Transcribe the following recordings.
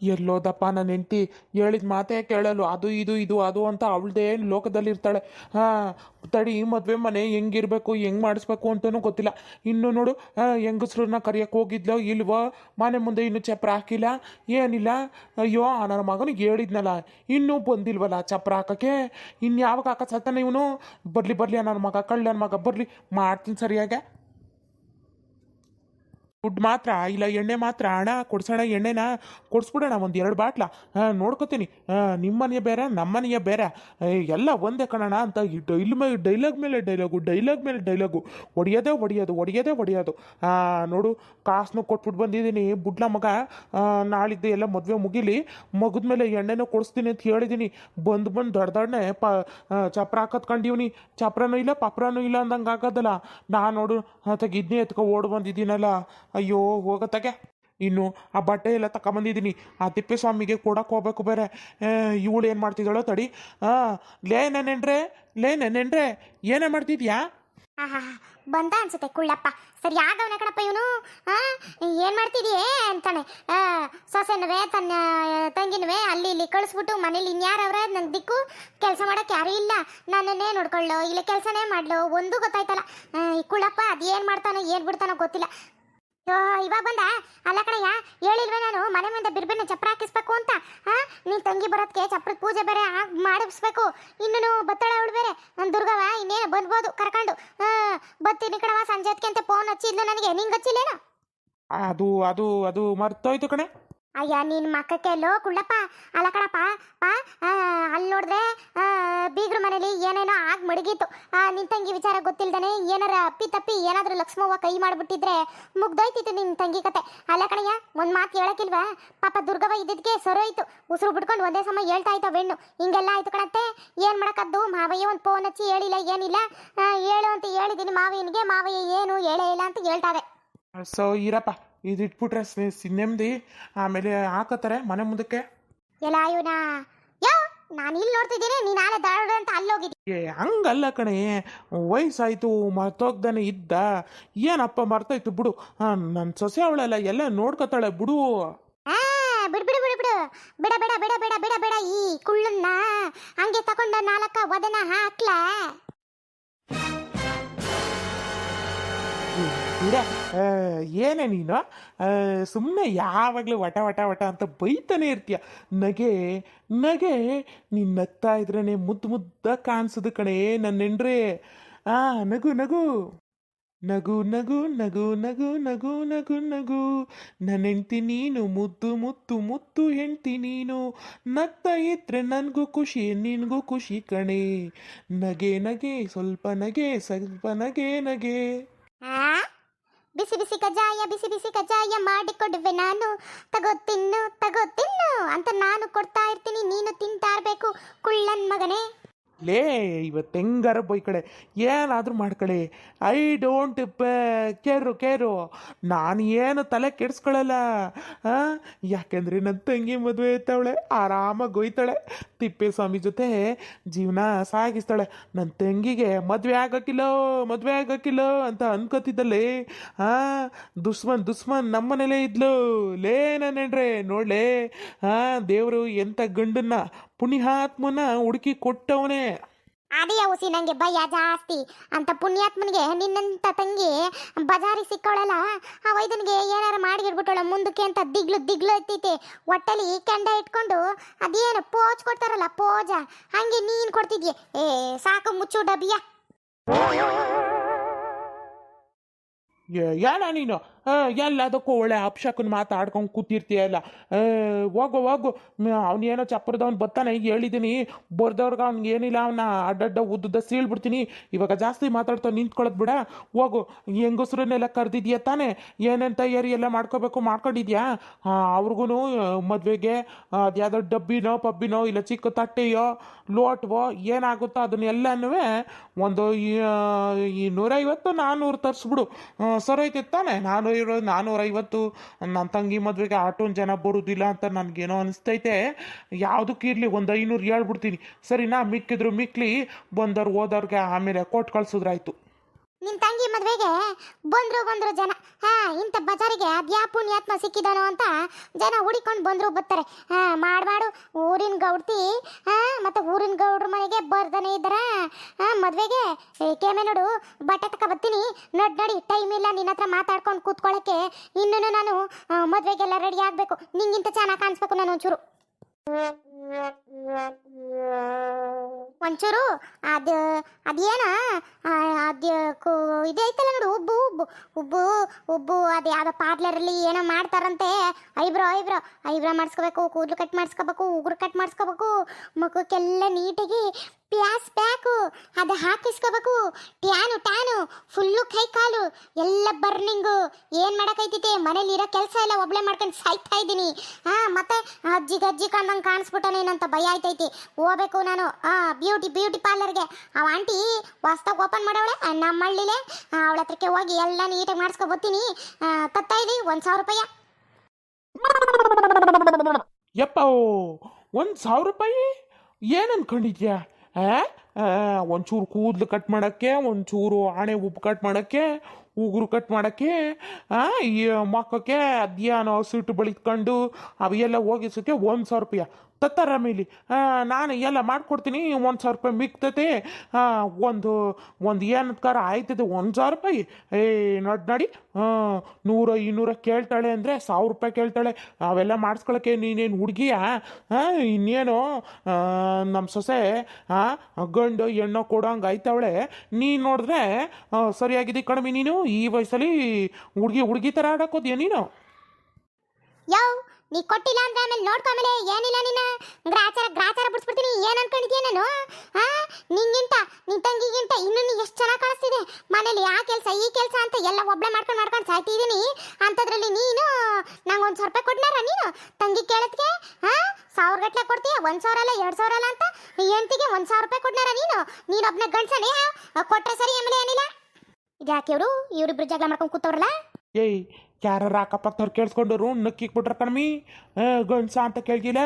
ಎಲ್ಲೋದಪ್ಪ ನನ್ನ ಹೆಂಡತಿ ಹೇಳಿದ ಮಾತೇ ಕೇಳಲು, ಅದು ಇದು ಇದು, ಅದು ಅಂತ ಅವಳದೇ ಲೋಕದಲ್ಲಿ ಇರ್ತಾಳೆ ಹಾಂ, ತಡಿ, ಮದುವೆ ಮನೆ ಹೆಂಗಿರ್ಬೇಕು, ಹೆಂಗ್ ಮಾಡಿಸ್ಬೇಕು ಅಂತಲೂ ಗೊತ್ತಿಲ್ಲ. ಇನ್ನು ನೋಡು ಹೆಂಗಸ್ರನ್ನ ಕರಿಯಕ್ಕೆ ಹೋಗಿದ್ಲೋ ಇಲ್ವೋ, ಮನೆ ಮುಂದೆ ಇನ್ನು ಚಪ್ರ ಹಾಕಿಲ್ಲ, ಏನಿಲ್ಲ. ಅಯ್ಯೋ ನನ್ನ ಮಗನಿಗೆ ಹೇಳಿದ್ನಲ್ಲ, ಇನ್ನೂ ಬಂದಿಲ್ವಲ್ಲ ಚಪ್ರ ಹಾಕಕ್ಕೆ? ಇನ್ನು ಯಾವಾಗ ಹಾಕ ಸತ್ತಾನೆ ಇವನು? ಬರಲಿ ಬರಲಿ ನನ್ನ ಮಗ, ಕಳ್ಳ ನನ್ನ ಮಗ, ಬರಲಿ, ಮಾಡ್ತೀನಿ ಸರಿಯಾಗೆ. ದುಡ್ಡು ಮಾತ್ರ, ಇಲ್ಲ ಎಣ್ಣೆ ಮಾತ್ರ, ಹಣ ಕೊಡ್ಸೋಣ, ಎಣ್ಣೆನ ಕೊಡಿಸ್ಬಿಡೋಣ, ಒಂದು ಎರಡು ಬಾಟ್ಲ. ನೋಡ್ಕೋತೀನಿ. ನಿಮ್ಮ ಮನೆಯ ಬೇರೆ ನಮ್ಮ ಮನೆಯ ಬೇರೆ ಎಲ್ಲ ಒಂದೇ ಕಣಣ ಅಂತ ಈ ಡೈಲ್ ಮೇಲೆ ಡೈಲಾಗ್ ಮೇಲೆ ಡೈಲಾಗು, ಡೈಲಾಗ್ ಮೇಲೆ ಡೈಲಾಗು. ಒಡೆಯೋದೇ ಒಡೆಯೋದು ಒಡೆಯೋದೇ ಒಡೆಯೋದು. ನೋಡು ಕಾಸನ್ನು ಕೊಟ್ಬಿಟ್ಟು ಬಂದಿದ್ದೀನಿ. ಬುಡ್ಲ ಮಗ ನಾಳಿದ್ದು ಎಲ್ಲ ಮದುವೆ ಮುಗಿಲಿ. ಮುಗಿದ್ಮೇಲೆ ಎಣ್ಣೆನೂ ಕೊಡಿಸ್ತೀನಿ ಅಂತ ಹೇಳಿದ್ದೀನಿ ಬಂದು ಬಂದು ದೊಡ್ಡ ದೊಡ್ಡನೆ ಪ ಚಪ್ರ ಹಾಕತ್ಕೊಂಡಿವ್ನಿ ಕಂಡೀವ್ನಿ. ಚಪ್ರನೂ ಇಲ್ಲ, ಪಪ್ರನೂ ಇಲ್ಲ ಅಂದಂಗೆ ಆಗೋದಲ್ಲ. ನಾನು ನೋಡು, ತೆಗಿದ್ನೇ ಎತ್ಕೊ ಓಡ್ ಬಂದಿದ್ದೀನಲ್ಲ. ಅಯ್ಯೋ ಹೋಗತ್ತಗೆ ಇನ್ನು ಆ ಬಟ್ಟೆ ಎಲ್ಲ ತಗೊಂಬಂದಿದ್ದೀನಿ ಆ ತಿಪ್ಪೇಸ್ವಾಮಿಗೆ ಕೊಡಕ್ಕೆ ಹೋಗ್ಬೇಕು ಬೇರೆ. ಇವಳು ಏನು ಮಾಡ್ತಿದ್ದಾಳೋ ತಡಿ. ಹಾಂ ಲೇ ನೆನೆಂಡ್ರೆ ಲೇ ನೆನೆಂಡ್ರೆ ಏನೇ ಮಾಡ್ತಿದ್ಯಾ? ಆಹಾ, ಬಂದ ಅನ್ಸುತ್ತೆ ಕುಳ್ಳಪ್ಪ. ಸರಿ ಆಗವನ ಕಣಪ್ಪ ಇವನು. ಏನ್ ಮಾಡ್ತಿದೀಯೇ ಅಂತಾನೆ. ಸೊಸೆನವೇ, ತನ್ನ, ತಂಗಿನವೇ ಅಲ್ಲಿ ಇಲ್ಲಿ ಕಳಿಸ್ಬಿಟ್ಟು ಮನೇಲಿ ಇನ್ಯಾರವ್ರೆ ನನ್ ದಿಕ್ಕು ಕೆಲಸ ಮಾಡಕ್ ಯಾರು ಇಲ್ಲ. ನನ್ನನ್ನೇ ನೋಡ್ಕೊಳ್ಳೋ, ಇಲ್ಲ ಕೆಲಸನೇ ಮಾಡ್ಲೋ. ಒಂದು ಗೊತ್ತಾಯ್ತಲ್ಲ. ಈ ಕುಳ್ಳಪ್ಪ ಅದೇನ್ ಮಾಡ್ತಾನೋ, ಏನ್ ಬಿಡ್ತಾನೋ ಗೊತ್ತಿಲ್ಲ. ಇವಾಗ ಬಂದ? ಅಲ್ಲ ಕಣಯ್ಯ ಹೇಳಿಲ್ವೇ ನಾನು? ಮನೆ ಮುಂದೆ ಬಿರ್ಬಿನ ಚಪ್ರ ಹಾಕಿಸ್ಬೇಕು ಅಂತ. ಹಾ ನೀನ್ ತಂಗಿ ಬರೋದಕ್ಕೆ ಚಪ್ರದ ಪೂಜೆ ಬೇರೆ ಆ ಮಾಡಿಸ್ಬೇಕು. ಇನ್ನು ಬತ್ತಳ ಅವಳು ಬೇರೆ. ನನ್ನ ದುರ್ಗವ ಇನ್ನೇನು ಬಂದ್ಬೋದು ಕರ್ಕೊಂಡು. ಬತ್ತೀನಿ ಕಣವ ಸಂಜೆ ಅದಕ್ಕೆ ಅಂತ ಫೋನ್ ಹಚ್ಚಿದ್ಲು ನನಗೆ. ನಿಂಗೆ ಹಚ್ಚಿಲ್ಲೇನು? ಅದು ಅದು ಅದು ಮರ್ತೋಯ್ತು ಕಣೆ. ಅಯ್ಯ ನಿನ್ ಮಕ್ಕಕ್ಕೆ ಲೋ ಕುಳ್ಳಪ್ಪ. ಅಲ್ಲ ಕಣಪ್ಪ ಪಾ ಮಡಗಿತ್ತು ಆ, ನಿನ್ ತಂಗಿ ವಿಚಾರ ಗೊತ್ತಿಲ್ದಾನೆ ಏನಾರ ಅಪ್ಪಿ ತಪ್ಪಿ ಏನಾದ್ರೂ ಲಕ್ಷ್ಮವ್ವ ಕೈ ಮಾಡ್ಬಿಟ್ಟಿದ್ರೆ ಮುಗ್ದೋಯ್ತಿತ್ತು ನಿನ್ ತಂಗಿ ಕತೆ. ಅಲ್ಲ ಕಣಯ್ಯ ಒಂದ್ ಮಾತು ಹೇಳಕ್ಕಿಲ್ವಾ? ಪಾಪ ದುರ್ಗವ್ವ ಇದ್ದಿದ್ಕೆ ಸರೋಯ್ತು. ಉಸಿರು ಬಿಡ್ಕೊಂಡು ಒಂದೇ ಸಮಯ ಹೇಳ್ತಾ ಆಯ್ತಾ ಬೆಣ್ಣು. ಹಿಂಗೆಲ್ಲ ಆಯ್ತು ಕಣತ್ತೆ. ಏನ್ ಮಾಡಕದ್ದು? ಮಾವಯ್ಯ ಒಂದು ಫೋನ್ ಹಚ್ಚಿ ಹೇಳಿಲ್ಲ ಏನಿಲ್ಲ. ಹೇಳು ಅಂತ ಹೇಳಿದೀನಿ ಮಾವಯ್ಯನಿಗೆ ಮಾವಯ್ಯ ಏನು ಹೇಳೇ ಇಲ್ಲ ಅಂತ ಹೇಳ್ತಾರೆ ಸೊ ಇರಪ್ಪ. ಇದು ಇಟ್ಬಿಟ್ರೆ ನೆಮ್ಮದಿ ಆಮೇಲೆ ಹಾಕತ್ತಾರೆ ಮನೆ ಮುಂದಕ್ಕೆ. ಎಲ್ಲ ಇವನ ನಾನು ಇಲ್ಲಿ ನೋಡ್ತಿದ್ದೀನಿ ನೀನು ಆಲೆ ದಾಡ ಅಂತ ಅಲ್ಲೋಗಿದ್ದೆ. ಏ ಹಂಗಲ್ಲ ಕಣೆ. ವಯಸ್ಸಾಯ್ತು ಮರ್ತೋಗ್ದಾನೆ ಇದ್ದ. ಏನಪ್ಪ ಮರ್ತೋಯ್ತು ಬಿಡು. ನನ್ನ ಸೊಸೆ ಅವಳೆಲ್ಲ ಎಲ್ಲ ನೋಡ್ಕೊತಾಳೆ ಬಿಡು. ಆ ಬಿಡು ಬಿಡು ಬಿಡು ಬಿಡು. ಬಿಡ ಬಿಡ ಬಿಡ ಬಿಡ ಬಿಡ ಬಿಡ ಈ ಕುಳ್ಳನ್ನ. ಹಂಗೆ ತಗೊಂಡ ನಾಲ್ಕ ವದನ ಹಾಕ್ಲ. ಆ, ಏನೇ ನೀನು ಸುಮ್ಮನೆ ಯಾವಾಗಲೂ ವಟ ವಟ ವಟ ಅಂತ ಬೈತಾನೆ ಇರ್ತೀಯ. ನಗೆ ನಗೆ ನೀನು ನಗ್ತಾ ಇದ್ರೇ ಮುದ್ದು ಮುದ್ದ ಕಾಣಿಸೋದು ಕಣೆ ನನ್ನ ಆ ನಗು ನಗು. ನಗು ನಗು ನಗು ನಗು ನಗು ನಗು ನಗು. ನನ್ನ ಹೆಂಡ್ತಿ ನೀನು ಮುದ್ದು ಮುತ್ತು ಮುತ್ತು ಹೆಂಡ್ತಿ ನೀನು. ನಗ್ತಾ ಇದ್ರೆ ನನಗೂ ಖುಷಿ ನಿನಗೂ ಖುಷಿ ಕಣೆ. ನಗೆ ನಗೆ ಸ್ವಲ್ಪ ನಗೆ ಸ್ವಲ್ಪ ನಗೆ ನಗೆ. ಆ? ಬಿಸಿ ಬಿಸಿ ಕಜಾಯ ಬಿಸಿ ಬಿಸಿ ಕಜಾಯ ಮಾಡಿಕೊಡುವೆ ನಾನು. ತಗೋ ತಿನ್ನು ತಗೋ ತಿನ್ನು ಅಂತ ನಾನು ಕೊಡ್ತಾ ಇರ್ತೀನಿ, ನೀನು ತಿಂತಾ ಇರ್ಬೇಕು. ಕುಳ್ಳನ್ ಮಗನೇ. ಲೇ ಇವತ್ತು ಹೆಂಗಾರ ಬೈಕಳೆ ಏನಾದರೂ ಮಾಡ್ಕೊಳ್ಳಿ ಐ ಡೋಂಟ್ ಕೇರು ಕೇರು. ನಾನು ಏನು ತಲೆ ಕೆಡಿಸ್ಕೊಳ್ಳಲ್ಲ ಹಾಂ ಯಾಕೆಂದ್ರೆ ನನ್ನ ತಂಗಿ ಮದುವೆ ಇರ್ತಾವಳೆ ಆರಾಮಾಗಿ ಒಯ್ತಾಳೆ ತಿಪ್ಪೇಸ್ವಾಮಿ ಜೊತೆ ಜೀವನ ಸಾಗಿಸ್ತಾಳೆ. ನನ್ನ ತಂಗಿಗೆ ಮದುವೆ ಆಗೋಕ್ಕಿಲ್ಲೋ ಮದುವೆ ಆಗೋಕ್ಕಿಲ್ಲೋ ಅಂತ ಅನ್ಕೋತಿದ್ದಲ್ಲೇ. ಹಾಂ ದುಶ್ಮನ್ ದುಶ್ಮನ್ ನಮ್ಮನೇಲೇ ಇದ್ಲು. ಲೇ ನನ್ನ ನೋಡ್ಲೇ. ಹಾಂ ದೇವರು ಎಂಥ ಗಂಡನ್ನ ಪುಣ್ಯಾತ್ಮನ ಹುಡುಕಿ ಕೊಟ್ಟವನೇ. ಅದೇ ಔಸಿ ನಂಗೆ ಭಯ ಜಾಸ್ತಿ. ಅಂತ ಪುಣ್ಯಾತ್ಮನಿಗೆ ನಿನ್ನಂತ ತಂಗಿ ಬಜಾರಿ ಸಿಕ್ಕೋಳಲ್ಲ ಆ ವೈದ್ಯನಿಗೆ ಏನಾರ ಮಾಡಿರ್ಬಿಟ್ಟೋಳ ಮುಂದಕ್ಕೆ ಅಂತ ದಿಗ್ಲು ದಿಗ್ಲು ಎತ್ತೈತೆ ಒಟ್ಟಲ್ಲಿ ಕೆಂಡ ಇಟ್ಕೊಂಡು ಅದೇನು ಪೋಜ್ ಕೊಡ್ತಾರಲ್ಲ ಪೋಜ. ಹಂಗೆ ನೀನ್ ಕೊಡ್ತಿದ್ಯ. ಏ ಸಾಕು ಮುಚ್ಚು ಡಬಿಯ ಏ- ಏನ ನೀನು? ಎಲ್ಲದಕ್ಕೂ ಒಳ್ಳೆ ಅಪ್ಶಕನ್ ಮಾತಾಡ್ಕೊಂಡು ಕೂತಿರ್ತೀಯಲ್ಲ. ಹೋಗು ಹೋಗು. ಅವನೇನೋ ಚಪ್ಪರದವ್ನು ಬರ್ತಾನೆ ಈಗ ಹೇಳಿದ್ದೀನಿ ಬರ್ದವ್ರಿಗೆ ಅವ್ನಿಗೆ ಏನಿಲ್ಲ ಅವನ್ನ ಅಡ್ಡಡ್ಡ ಉದ್ದುದ್ದ ಸೀಳ್ಬಿಡ್ತೀನಿ. ಇವಾಗ ಜಾಸ್ತಿ ಮಾತಾಡ್ತಾ ನಿಂತ್ಕೊಳ್ಳೋದು ಬಿಡ. ಹೋಗು, ಹೆಂಗಸ್ರನ್ನೆಲ್ಲ ಕರೆದಿದ್ಯಾ ತಾನೇ? ಏನೇನು ತಯಾರಿ ಎಲ್ಲ ಮಾಡ್ಕೋಬೇಕು, ಮಾಡ್ಕೊಂಡಿದ್ಯಾ? ಅವ್ರಿಗೂ ಮದುವೆಗೆ ಅದ್ಯಾವುದೋ ಡಬ್ಬಿನೋ, ಪಬ್ಬಿನೋ, ಇಲ್ಲ ಚಿಕ್ಕ ತಟ್ಟೆಯೋ, ಲೋಟ್ವೋ, ಏನಾಗುತ್ತೋ ಅದನ್ನೆಲ್ಲನೂ ಒಂದು, ಈ- ನೂರೈವತ್ತು ನಾನ್ನೂರು ತರಿಸ್ಬಿಡು. ಸರೋಯ್ತಿತ್ತಾನೆ ತಾನೆ? ನಾನ್ನೂರು ಐವತ್ತು ನನ್ನ ತಂಗಿ ಮದುವೆಗೆ ಆಟೋನ್ ಜನ ಬರೋದಿಲ್ಲ ಅಂತ ನನಗೇನೋ ಅನಿಸ್ತೈತೆ. ಯಾವುದಕ್ಕೆ ಇರಲಿ, ಒಂದು ಐನೂರು ಹೇಳ್ಬಿಡ್ತೀನಿ. ಸರಿನಾ? ಮಿಕ್ಕಿದ್ರು ಮಿಕ್ಲಿ, ಬಂದವ್ರು ಹೋದವ್ರಿಗೆ ಆಮೇಲೆ ಕೊಟ್ಟು ಕಳ್ಸಿದ್ರಾಯ್ತು. ನಿನ್ ತಂಗಿ ಮದ್ವೆಗೆ ಬಂದ್ರು ಬಂದ್ರು ಜನ, ಹಾ, ಇಂಥ ಬಜಾರಿಗೆ ಅದ್ಯಾ ಪುಣ್ಯಾತ್ಮ ಸಿಕ್ಕಿದಾನೋ ಅಂತ ಜನ ಹುಡಿಕೊಂಡು ಬಂದ್ರು ಬರ್ತಾರೆ. ಹಾ ಮಾಡಬಾಡು ಊರಿನ ಗೌಡ್ತಿ, ಹಾ, ಮತ್ತೆ ಊರಿನ ಗೌಡ್ರ ಮನೆಗೆ ಬರ್ದನೆ ಇದ್ದಾರ? ಹಾ, ಮದ್ವೆಗೆ ಕೇಮೆ ನೋಡು, ಬಟ್ಟೆ ತಕ ಬರ್ತೀನಿ. ನಡ್, ನಡಿ ಟೈಮ್ ಇಲ್ಲ, ನಿನ್ನ ಹತ್ರ ಮಾತಾಡ್ಕೊಂಡು ಕೂತ್ಕೊಳ್ಳೋಕ್ಕೆ ಇನ್ನೂ ನಾನು ಮದ್ವೆಗೆಲ್ಲ ರೆಡಿ ಆಗಬೇಕು. ನಿಂಗಿಂತ ಚೆನ್ನಾಗಿ ಕಾಣಿಸ್ಬೇಕು ನಾನು ಒಂಚೂರು. ಒಂಚೂರು, ಅದು, ಅದೇನ? ಅದು ಕು ಇದು ಐತಲ್ಲ ನೋಡು ಉಬ್ಬು ಉಬ್ಬು ಉಬ್ಬು ಉಬ್ಬು ಅದು ಯಾವುದೋ ಪಾರ್ಲರಲ್ಲಿ ಏನೋ ಮಾಡ್ತಾರಂತೆ. Eyebrow eyebrow. ಐಬ್ರೋ ಮಾಡಿಸ್ಕೋಬೇಕು, ಕೂದಲು ಕಟ್ ಮಾಡಿಸ್ಕೋಬೇಕು, ಉಗುರು ಕಟ್ ಮಾಡಿಸ್ಕೋಬೇಕು. ಮುಖಕ್ಕೆಲ್ಲ ನೀಟಾಗಿ ಪ್ಯಾಸ್ ಪ್ಯಾಕು. ಅದು ಹಾಕಿಸ್ಕೋಬೇಕು. Tan tan. ಫುಲ್ಲು ಕೈ ಕಾಲು ಎಲ್ಲ ಬರ್ನಿಂಗು. ಏನು ಮಾಡಕೈತೈತಿ? ಮನೇಲಿ ಇರೋ ಕೆಲಸ ಎಲ್ಲ ಒಬ್ಳೆ ಮಾಡ್ಕೊಂಡು ಸಾಯ್ತಾ ಇದ್ದೀನಿ. ಹಾಂ ಮತ್ತೆ ಅಜ್ಜಿ ಗಜ್ಜಿ ಕಂಡಂಗೆ ಕಾಣಿಸ್ಬಿಟ್ಟನೇನಂತ ಭಯ ಆಯ್ತೈತಿ. ಹೋಗ್ಬೇಕು ನಾನು. ಆ ಬ್ಯೂಟಿ ಬ್ಯೂಟಿ ಪಾರ್ಲರ್ಗೆ ಅವ ಆಂಟಿ ಹೊಸ್ದಾಗ ಓಪನ್ ಮಾಡವಳೆ ನಮ್ಮ ಹಳ್ಳಿಲೆ ಅವಳ ಹತ್ರಕ್ಕೆ ಹೋಗಿ ಎಲ್ಲ ನೀಟಾಗಿ ಮಾಡಿಸ್ಕೊ ಬರ್ತೀನಿ. ತತ್ತಾ ಇದೆ ಒಂದು ಸಾವಿರ ರೂಪಾಯಿ. ಯಪ್ಪ, ಒಂದು ಸಾವಿರ ರೂಪಾಯಿ? ಏನ್ ಅನ್ಕೊಂಡಿದ್ಯಾ? ಒಂಚೂರು ಕೂದಲು ಕಟ್ ಮಾಡೋಕ್ಕೆ, ಒಂಚೂರು ಆಣೆ ಉಪ್ಪು ಕಟ್ ಮಾಡೋಕ್ಕೆ, ಉಗುರು ಕಟ್ ಮಾಡೋಕ್ಕೆ ಈ ಮಕ್ಕಕ್ಕೆ ಅದ್ಯಾನೋ ಸಿಟ್ಟು ಬಳಿತ್ಕೊಂಡು ಅವೆಲ್ಲ ಹೋಗಿಸೋಕ್ಕೆ ಒಂದು ಸಾವಿರ ರೂಪಾಯಿ. ತತ್ತಾರ ಹಾಂ ನಾನು ಎಲ್ಲ ಮಾಡ್ಕೊಡ್ತೀನಿ, ಒಂದು ಸಾವಿರ ರೂಪಾಯಿ ಮಿಕ್ತತೆ ಹಾಂ ಒಂದು ಒಂದು ಏನತ್ಕಾರ ಆಯ್ತದೆ ಒಂದು ಸಾವಿರ ರೂಪಾಯಿ. ಏ, ನೋಡಿ ನೋಡಿ. ಹಾಂ ನೂರ ಇನ್ನೂರ ಕೇಳ್ತಾಳೆ ಅಂದರೆ ಸಾವಿರ ರೂಪಾಯಿ ಕೇಳ್ತಾಳೆ. ಅವೆಲ್ಲ ಮಾಡಿಸ್ಕೊಳಕ್ಕೆ ನೀನೇನು ಹುಡುಗಿಯಾ? ಹಾಂ ಇನ್ನೇನು? ನಮ್ಮ ಸೊಸೆ ಹಾಂ ಗಂಡು ಹೆಣ್ಣು ಕೊಡೋಂಗೆ ಆಯ್ತವಳೆ ನೀನು ನೋಡಿದ್ರೆ ಸರಿಯಾಗಿದೆ ಕಡಿಮೆ ನೀನು, ಈ ವಯಸ್ಸಲ್ಲಿ ಹುಡುಗಿ ಹುಡುಗಿ ಥರ ಆಡೋಕೋದ್ಯಾ ನೀನು? ಯಾವ? ನೀ ಕೊಟ್ಟಿಲ್ಲ ಅಂದ್ರೆ ಆಮೇಲೆ ನೋಡ್ಕೊಂಬೇಲೆ ಏನಿಲ್ಲ ನಿನ್ನ ಗ್ರಾಚಾರ ಗ್ರಾಚಾರ ಬಿಡ್ಸ್ಬಿಡ್ತೀನಿ. ಏನ್ ಅನ್ಕೊಂಡಿದ್ಯಾ ನಾನು? ಹಾ ನಿಂಗಿಂತ, ನಿನ್ ತಂಗಿಗಿಂತ ಇನ್ನು ನೀ ಎಷ್ಟು ಚೆನ್ನಾಗಿ ಕಾಣಿಸ್ತಿದೆ. ಮನೇಲಿ ಆ ಕೆಲಸ, ಈ ಕೆಲಸ ಅಂತ ಎಲ್ಲ ಒಬ್ಳೆ ಮಾಡ್ಕೊಂಡು ಮಾಡ್ಕೊಂಡು ಸಾಯ್ತಿದ್ದೀನಿ ಅಂಥದ್ರಲ್ಲಿ ನೀನು, ನಂಗೆ ಒಂದು ಸಾವಿರ ರೂಪಾಯಿ ಕೊಡ್ನಾರ ನೀನು? ತಂಗಿ ಕೇಳತ್ಗೆ ಹಾ ಸಾವಿರ ಗಟ್ಟಲೆ ಕೊಡ್ತೀಯ? ಒಂದು ಸಾವಿರ ಅಲ್ಲ ಎರಡು ಸಾವಿರ ಅಲ್ಲ ಅಂತ ಹೆಂಡ್ತಿಗೆ ಒಂದು ಸಾವಿರ ರೂಪಾಯಿ ಕೊಡ್ನಾರ ನೀನು? ನೀನು ಒಬ್ನ ಗಂಡ್ಸಣೆ ಕೊಟ್ಟರೆ ಸರಿ ಆಮೇಲೆ ಏನಿಲ್ಲ? ಇದ್ಯಾಕೆ ಇವರು? ಇವರಿಬ್ರು ಜಗಳ ಮಾಡ್ಕೊಂಡು ಕೂತವ್ರಲ್ಲ? ಏಯ್ ಯಾರ ಅಕ್ಕಪಕ್ಕದವ್ರು ಕೇಳಿಸ್ಕೊಂಡವ್ರು ನಕ್ಕಿಕ್ ಬಿಟ್ರ ಕಣ್ಮಿ. ಗಂಡ್ಸ ಅಂತ ಕೇಳ್ಗಿಲ್ಲ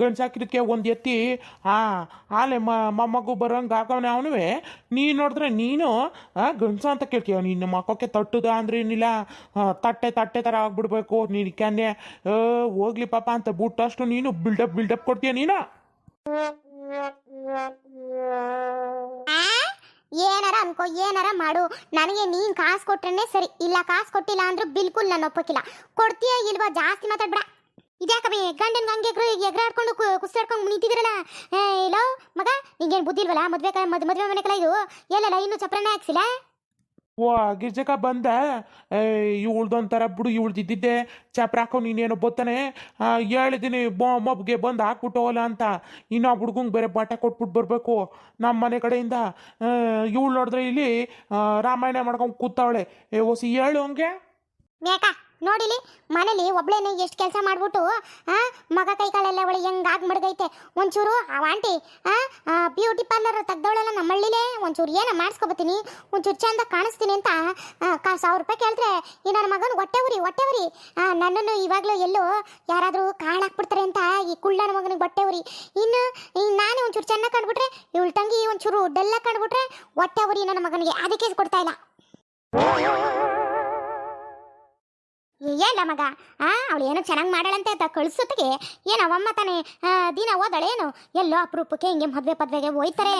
ಗಂಡ್ಸ ಹಾಕಿದಕ್ಕೆ ಒಂದು ಎತ್ತಿ, ಆ, ಆಲೆ ಮೊಮ್ಮಗು ಬರೋಂಗೆ ಹಾಕವನೆ ಅವನುವೆ. ನೀನು ನೋಡಿದ್ರೆ ನೀನು ಗಂಡ್ಸ ಅಂತ ಕೇಳ್ತೀಯ. ನಿನ್ನ ಮಕ್ಕೋಕೆ ತಟ್ಟುದ ಅಂದ್ರೆ ಏನಿಲ್ಲ. ತಟ್ಟೆ ತಟ್ಟೆ ಥರ ಆಗ್ಬಿಡ್ಬೇಕು. ನೀನು ಕ್ಯಾನೆ ಹೋಗ್ಲಿ ಪಾಪ ಅಂತ ಬಿಟ್ಟಷ್ಟು ನೀನು ಬಿಲ್ಡಪ್ ಬಿಲ್ಡಪ್ ಕೊಡ್ತೀಯ ನೀನು? ಏನಾರ ಅನ್ಕೋ, ಏನಾರ ಮಾಡು. ನನಗೆ ನೀನು ಕಾಸು ಕೊಟ್ರೇನೆ ಸರಿ. ಇಲ್ಲ, ಕಾಸು ಕೊಟ್ಟಿಲ್ಲ ಅಂದ್ರೂ ಬಿಲ್ಕುಲ್ ನಾನು ಒಪ್ಪಕ್ಕಿಲ್ಲ. ಕೊಡ್ತೀಯ ಇಲ್ವಾ ಜಾಸ್ತಿ ಮಾತಾಡ್ಬೇಡ. ಇದ್ಯಾಕಬಿ? ಗಂಡನ ಹಂಗೆ ಎಗ್ರ ಎಗ್ರಾಡ್ಕೊಂಡು ಕುಸ್ತಾಡ್ಕೊಂಡು ನಿಂತಿದ್ರಲ್ಲ ಇಲ್ಲೋ ಮಗ, ನಿಂಗೇನು ಬುದ್ಧಿ ಇಲ್ವಲ್ಲ? ಮದುವೆ ಮದ್ವೆ ಮನೆ ಕಲ ಇದು? ಎಲ್ಲಲ್ಲ ಇನ್ನೂ ಚಪ್ರನೇ ಹಾಕ್ಸಿಲ್ಲ? ಓ, ಗಿರ್ಜಕ ಬಂದ. ಇವಳ್ದೊಂಥರ ಬಿಡು ಇವಳ್ದಿದ್ದಿದ್ದೆ ಚಾಪ್ರ ಹಾಕೋ ನೀನೇನೋ ಬತ್ತಾನೆ. ಹೇಳಿದ್ದೀನಿ ಬೋ, ಮಬ್ಗೆ ಬಂದು ಹಾಕ್ಬಿಟ್ಟು ಅಂತ. ಅಂತ ಇನ್ನೊಬ್ಬ ಹುಡ್ಗಂಗೆ ಬೇರೆ ಬಾಟ ಕೊಟ್ಬಿಟ್ಟು ಬರಬೇಕು ನಮ್ಮ ಮನೆ ಕಡೆಯಿಂದ. ಇವಳು ನೋಡಿದ್ರೆ ಇಲ್ಲಿ ರಾಮಾಯಣ ಮಾಡ್ಕೊಂಡು ಕೂತವಳೆ. ಹೊಸಿ ಹೇಳು ಹಂಗೆ. ನೋಡಿಲಿ, ಮನೇಲಿ ಒಬ್ಳೇನೆ ಎಷ್ಟು ಕೆಲಸ ಮಾಡ್ಬಿಟ್ಟು, ಆ, ಮಗ ಕೈಕಾಲೆಲ್ಲ ಕಾಲೆಲ್ಲ ಹೆಂಗೆ ಆಗಿ ಮಡ್ಗೈತೆ. ಒಂಚೂರು ಆ ಆಂಟಿ, ಆ ಬ್ಯೂಟಿ ಪಾರ್ಲರ್ ತೆಗ್ದವಳೆಲ್ಲ ನಮ್ಮ ಹಳ್ಳಿಲೇ ಒಂಚೂರು ಏನೋ ಮಾಡಿಸ್ಕೊಬತ್ತೀನಿ, ಒಂಚೂರು ಚಂದ ಕಾಣಿಸ್ತೀನಿ ಅಂತ ಸಾವಿರ ರೂಪಾಯಿ ಕೇಳಿದ್ರೆ, ಈ ನನ್ನ ಮಗನ ಹೊಟ್ಟೆ ಉರಿ ಹೊಟ್ಟೆ ಉರಿ. ನನ್ನನ್ನು ಇವಾಗಲೂ ಎಲ್ಲೋ ಯಾರಾದರೂ ಕಾಳು ಹಾಕ್ಬಿಡ್ತಾರೆ ಅಂತ ಈ ಕುಳ್ಳನ ಮಗನಿಗೆ ಹೊಟ್ಟೆ ಉರಿ. ಇನ್ನು ನಾನೇ ಒಂಚೂರು ಚೆನ್ನಾಗಿ ಕಂಡ್ಬಿಟ್ರೆ ಇವಳ ತಂಗಿ ಒಂಚೂರು ಡಲ್ಲ ಕಂಡ್ಬಿಟ್ರೆ ಹೊಟ್ಟೆ ಉರಿ ನನ್ನ ಮಗನಿಗೆ. ಅದಕ್ಕೆ ಕೊಡ್ತಾ ಇಲ್ಲ. ಏನ ಮಗ. ಆ, ಅವಳು ಏನೋ ಚೆನ್ನಾಗಿ ಮಾಡಳಂತೆ ಅಂತ ಕಳಿಸೋತ್ತಿಗೆ ಏನು ಅವಮ್ಮ ತಾನೇ ದಿನ ಓದಳೇನು ಎಲ್ಲೋ ಅಪರೂಪಕ್ಕೆ ಹಿಂಗೆ ಮದುವೆ ಪದ್ವೆಗೆ ಹೋಯ್ತಾರೆ.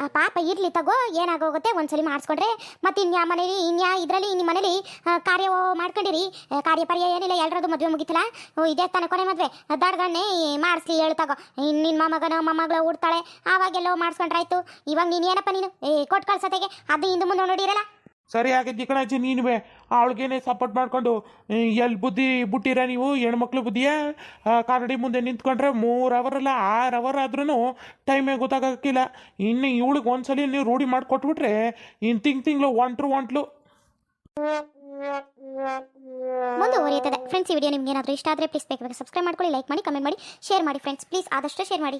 ಆ ಪಾಪ ಇರ್ಲಿ ತಗೋ, ಏನಾಗೋಗುತ್ತೆ ಒಂದ್ಸಲಿ ಮಾಡಿಸ್ಕೊಂಡ್ರೆ. ಮತ್ತೆ ಇನ್ಯಾ ಮನೇಲಿ, ಇನ್ಯಾ ಇದರಲ್ಲಿ ನಿಮ್ಮ ಮನೇಲಿ ಕಾರ್ಯ ಮಾಡ್ಕೊಂಡಿರಿ. ಕಾರ್ಯಪರ್ಯ ಕಾರ್ಯ ಪರ್ಯ ಏನಿಲ್ಲ ಎಲ್ಲರದು ಮದುವೆ ಮುಗಿತಲ್ಲ? ಇದೇ ತಾನೇ ಕೊನೆ ಮದುವೆ. ದಾಡ್ಗಣ್ಣೆ ಮಾಡಿಸ್ಲಿ ಹೇಳು ತಗೋ. ನಿನ್ನ ಮೊಮ್ಮಗನ, ಮೊಮ್ಮಗಳು ಹುಡ್ತಾಳೆ. ಆವಾಗೆಲ್ಲೋ ಮಾಡಿಸ್ಕೊಂಡ್ರಾಯ್ತು. ಇವಾಗ ನೀನು ಏನಪ್ಪ ನೀನು? ಏ ಕೊಟ್ಟು ಕಳ್ಸತೆಗೆ ಅದು ಹಿಂದೆ ಮುಂದೆ ನೋಡಿರಲ್ಲ. ಸರಿಯಾಗಿದ್ದಿ ನೀನು ಬೇ, ಅವಳಿಗೇನೆ ಸಪೋರ್ಟ್ ಮಾಡ್ಕೊಂಡು ಎಲ್ಲಿ ಬುದ್ಧಿ ಬಿಟ್ಟಿರ ನೀವು, ಹೆಣ್ಮಕ್ಳು ಬುದ್ಧಿಯ? ಕನ್ನಡಿ ಮುಂದೆ ನಿಂತ್ಕೊಂಡ್ರೆ ಮೂರು ಅವರ್ ಅಲ್ಲ, ಆರು ಅವರ್ ಆದ್ರೂ ಟೈಮೇ ಗೊತ್ತಾಗಕ್ಕಿಲ್ಲ. ಇನ್ನು ಇವಳಿಗೆ ಒಂದ್ಸಲ ನೀವು ರೂಢಿ ಮಾಡಿಕೊಟ್ಬಿಟ್ರೆ, ಇನ್ ತಿಂಗ್ ತಿಂಗಳು ಒಂಟ್ರು ಒಂಟ್ಲು ಮುಂದುವರಿಯುತ್ತದೆ ಫ್ರೆಂಡ್ಸ್ ಈ ವಿಡಿಯೋ ನಿಮ್ಗೆ ಏನಾದರೂ ಇಷ್ಟ ಆದರೆ ಪ್ಲೀಸ್ ಬೇಕು ಸಬ್ಸ್ಕ್ರೈಬ್ ಮಾಡ್ಕೊಳ್ಳಿ ಲೈಕ್ ಮಾಡಿ ಕಮೆಂಟ್ ಮಾಡಿ ಶೇರ್ ಮಾಡಿ ಫ್ರೆಂಡ್ಸ್ ಪ್ಲೀಸ್ ಆದಷ್ಟು ಶೇರ್ ಮಾಡಿ.